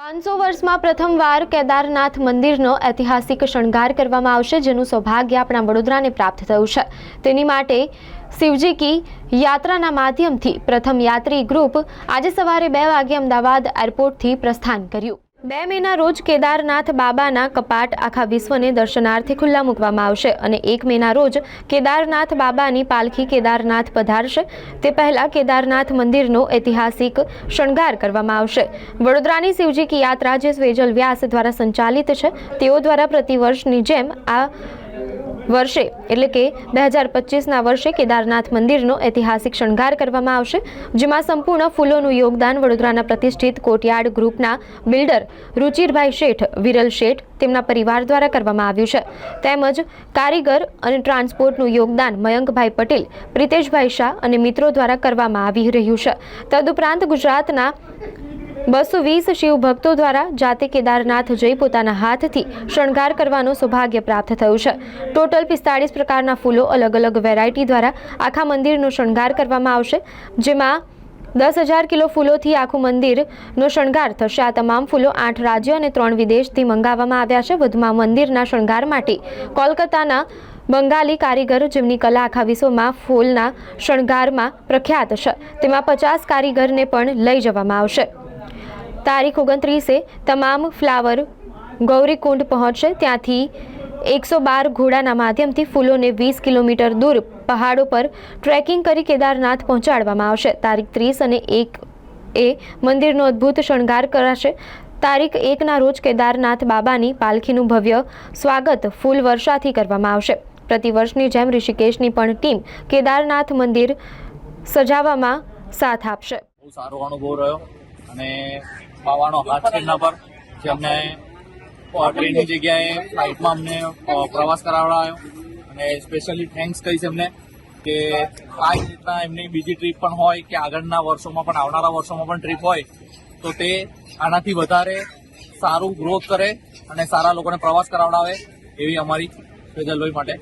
પાંચસો વર્ષમાં પ્રથમવાર કેદારનાથ મંદિરનો ઐતિહાસિક શણગાર કરવામાં આવશે, જેનું સૌભાગ્ય આપણા વડોદરાને પ્રાપ્ત થયું છે. તેની માટે શિવજી કી યાત્રાના માધ્યમથી પ્રથમ યાત્રી ગ્રુપ આજે સવારે બે વાગે અમદાવાદ એરપોર્ટથી પ્રસ્થાન કર્યું. બે મેના રોજ કેદારનાથ બાબાના કપાટ આખા વિશ્વને દર્શનાર્થે ખુલ્લા મૂકવામાં આવશે અને એક મેના રોજ કેદારનાથ બાબાની પાલખી કેદારનાથ પધારશે. તે પહેલાં કેદારનાથ મંદિરનો ઐતિહાસિક શણગાર કરવામાં આવશે. વડોદરાની શિવજી કી યાત્રા જે સ્વેજલ વ્યાસ દ્વારા સંચાલિત છે, તેઓ દ્વારા પ્રતિવર્ષની જેમ આ વર્ષે, એટલે કે બે હજાર પચીસના વર્ષે કેદારનાથ મંદિરનો ઐતિહાસિક શણગાર કરવામાં આવશે, જેમાં સંપૂર્ણ ફૂલોનું યોગદાન વડોદરાના પ્રતિષ્ઠિત કોટયાર્ડ ગ્રુપના બિલ્ડર રુચિરભાઈ શેઠ, વિરલ શેઠ, તેમના પરિવાર દ્વારા કરવામાં આવ્યું છે. તેમજ કારીગર અને ટ્રાન્સપોર્ટનું યોગદાન મયંકભાઈ પટેલ, પ્રિતેશભાઈ શાહ અને મિત્રો દ્વારા કરવામાં આવી રહ્યું છે. તદુપરાંત ગુજરાતના બસો વીસ શિવ ભક્તો દ્વારા જાતે કેદારનાથ જઈ પોતાના હાથથી શણગાર કરવાનું સૌભાગ્ય પ્રાપ્ત થયું છે. ટોટલ પિસ્તાળીસ પ્રકારના ફૂલો અલગ અલગ વેરાયટી દ્વારા આખા મંદિરનો શણગાર કરવામાં આવશે. જેમાં દસ હજાર કિલો ફૂલોથી આખું મંદિરનો શણગાર થશે. આ તમામ ફૂલો આઠ રાજ્યો અને ત્રણ વિદેશથી મંગાવવામાં આવ્યા છે. વધુમાં મંદિરના શણગાર માટે કોલકાતાના બંગાળી કારીગર જેમની કલા આખા વિશ્વમાં ફૂલના શણગારમાં પ્રખ્યાત છે, તેમાં પચાસ કારીગરને પણ લઈ જવામાં આવશે. તારીખ ઓગણત્રીસે તમામ ફ્લાવર ગૌરીકુંડ પહોંચશે. ત્યાંથી એકસો બાર ઘોડાના માધ્યમથી ફૂલોને વીસ કિલોમીટર દૂર પહાડો પર ટ્રેકિંગ કરી કેદારનાથ પહોંચાડવામાં આવશે. તારીખ ત્રીસ અને એક એ મંદિરનો અદ્ભુત શણગાર કરાશે. તારીખ એકના રોજ કેદારનાથ બાબાની પાલખીનું ભવ્ય સ્વાગત ફૂલ વર્ષાથી કરવામાં આવશે. પ્રતિવર્ષની જેમ ઋષિકેશની પણ ટીમ કેદારનાથ મંદિર સજાવવામાં સાથ આપશે. બહુ સારો અનુભવ રહ્યો અને બાવાનો હાથ છે એમના પર જે અમને ટ્રેનની જગ્યાએ ફ્લાઇટમાં અમને પ્રવાસ કરાવડાયો. અને સ્પેશિયલી થેન્ક્સ કહીશ એમને કે આ રીતના એમની બીજી ટ્રીપ પણ હોય કે આગળના વર્ષોમાં પણ, આવનારા વર્ષોમાં પણ ટ્રીપ હોય, તો તે આનાથી વધારે સારું ગ્રોથ કરે અને સારા લોકોને પ્રવાસ કરાવડાવે એવી અમારી ફેજલભાઈ માટે.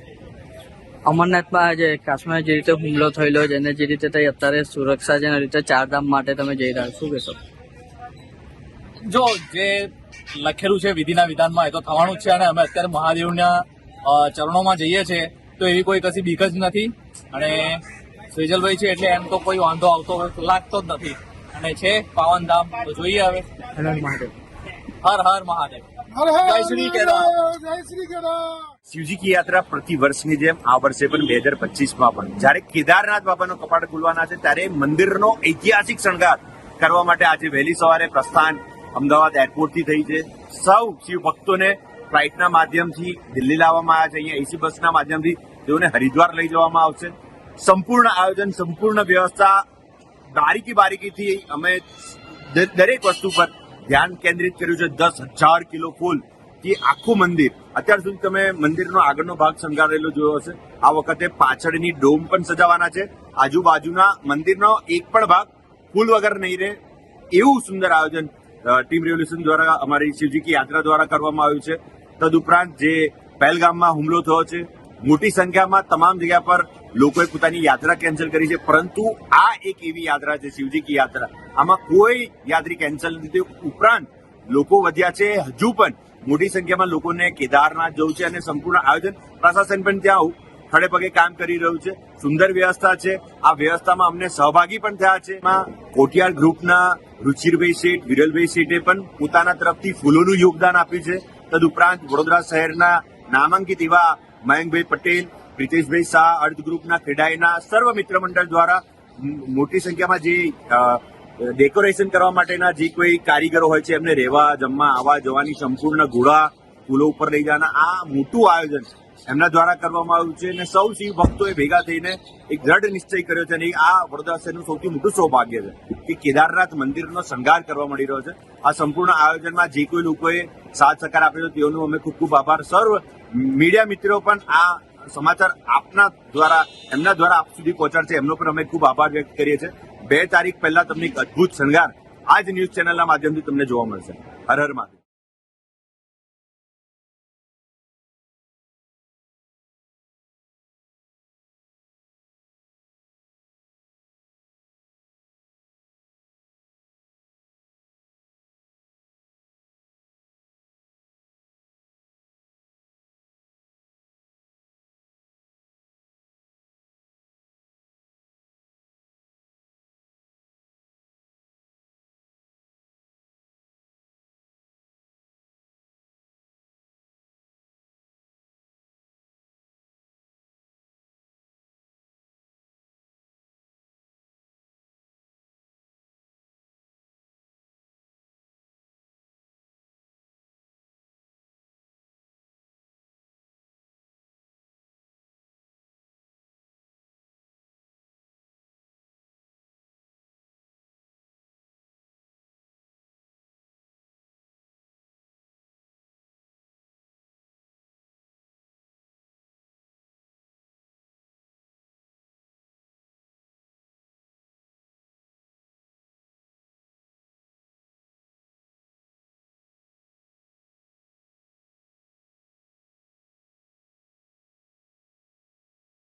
અમરનાથમાં જે કાશ્મીર જે રીતે હુમલો થયેલો છે, અને જે રીતે તઈ અત્યારે સુરક્ષા છે એના રીતે ચારધામ માટે તમે જઈ રહ્યા શું કહેશો? જો જે લખેલું છે વિધિના વિધાનમાં એ તો થવાનું જ છે અને અમે અત્યારે મહાદેવના ચરણોમાં જઈએ છીએ તો એવી કોઈ કશી બીક જ નથી. અને સેજલભાઈ છે એટલે એમ તો કોઈ વાંધો આવતો લાગતો જ નથી. અને છે પાવનધામ તો જોઈએ હવે. હર હર મહાદેવ. જય શ્રી કેદાર શિવજી કી યાત્રા પ્રતિ વર્ષની જેમ આ વર્ષે પણ બે હજાર પચીસમાં પણ. જ્યારે કેદારનાથ બાબાનો કપાટ ખુલવાના છે ત્યારે મંદિરનો ઐતિહાસિક શણગાર કરવા માટે આજે વહેલી સવારે પ્રસ્થાન અમદાવાદ એરપોર્ટથી થઈ છે. સૌ શિવ ભક્તોને ફ્લાઇટના માધ્યમથી દિલ્હી લાવવામાં આવ્યા છે. અહીંયા એસી બસના માધ્યમથી તેઓને હરિદ્વાર લઈ જવામાં આવશે. સંપૂર્ણ આયોજન, સંપૂર્ણ વ્યવસ્થા બારીકી બારીકીથી અમે દરેક વસ્તુ પર ધ્યાન કેન્દ્રિત કર્યું છે. દસ હજાર કિલો ફૂલથી આખું મંદિર. અત્યાર સુધી તમે મંદિરનો આગળનો ભાગ શણગારેલો જોયો હશે. આ વખતે પાછળની ડોમ પણ સજાવાના છે. આજુબાજુના મંદિરનો એક પણ ભાગ ફૂલ વગર નહીં રહે. એવું સુંદર આયોજન ટીમ રેવોલ્યુશન દ્વારા અમારી શિવજી કી યાત્રા દ્વારા કરવામાં આવ્યું છે. તદુપરાંત જે પહેલગામમાં હુમલો થયો છે, મોટી સંખ્યામાં તમામ જગ્યા પર લોકોએ પોતાની યાત્રા કેન્સલ કરી છે. પરંતુ આ એક એવી યાત્રા છે શિવજી કી યાત્રા. આમાં કોઈ યાત્રી કેન્સલ નથી. ઉપરાંત લોકો વધ્યા છે, હજુ પણ મોટી સંખ્યામાં લોકોને કેદારનાથ જવું છે અને સંપૂર્ણ આયોજન પ્રશાસન પણ ત્યાં ખડે પગે કામ કરી રહ્યું છે. સુંદર વ્યવસ્થા છે. આ વ્યવસ્થામાં અમને સહભાગી પણ થયા છે. કોટિયાર ગ્રુપના રુચિરભાઈ શેઠ, વિરલભાઈ શેઠે પણ પોતાના તરફથી ફૂલોનું યોગદાન આપ્યું છે. તદુપરાંત વડોદરા શહેરના નામાંકિત એવા મયંકભાઈ પટેલ, પ્રિતેશભાઈ શાહ, અર્ધ ગ્રુપના ખેડાઈના સર્વ મિત્ર મંડળ દ્વારા મોટી સંખ્યામાં જે ડેકોરેશન કરવા માટેના જે કોઈ કારીગરો હોય છે, એમને રહેવા, જમવા, આવવા, જવાની સંપૂર્ણ ઘોડા ફૂલો ઉપર લઈ જવાના. આ મોટું આયોજન એમના દ્વારા કરવામાં આવ્યું છે અને સૌ શિવ ભક્તોએ ભેગા થઈને એક દ્રઢ નિશ્ચય કર્યો છે અને આ વડોદરા શહેરનું સૌથી મોટું સૌભાગ્ય છે કે કેદારનાથ મંદિરનો શણગાર કરવા મળી રહ્યો છે. આ સંપૂર્ણ આયોજનમાં જે કોઈ લોકોએ સાથ સહકાર આપ્યો તેઓનો અમે ખૂબ ખૂબ આભાર. સર્વ મીડિયા મિત્રો પણ આ સમાચાર આપના દ્વારા, એમના દ્વારા આપ સુધી પહોંચાડશે. એમનો પણ અમે ખૂબ આભાર વ્યક્ત કરીએ છીએ. બે તારીખ પહેલા તમને એક અદભુત શણગાર આ જ ન્યૂઝ ચેનલના માધ્યમથી તમને જોવા મળશે. હર હર મહાદેવ.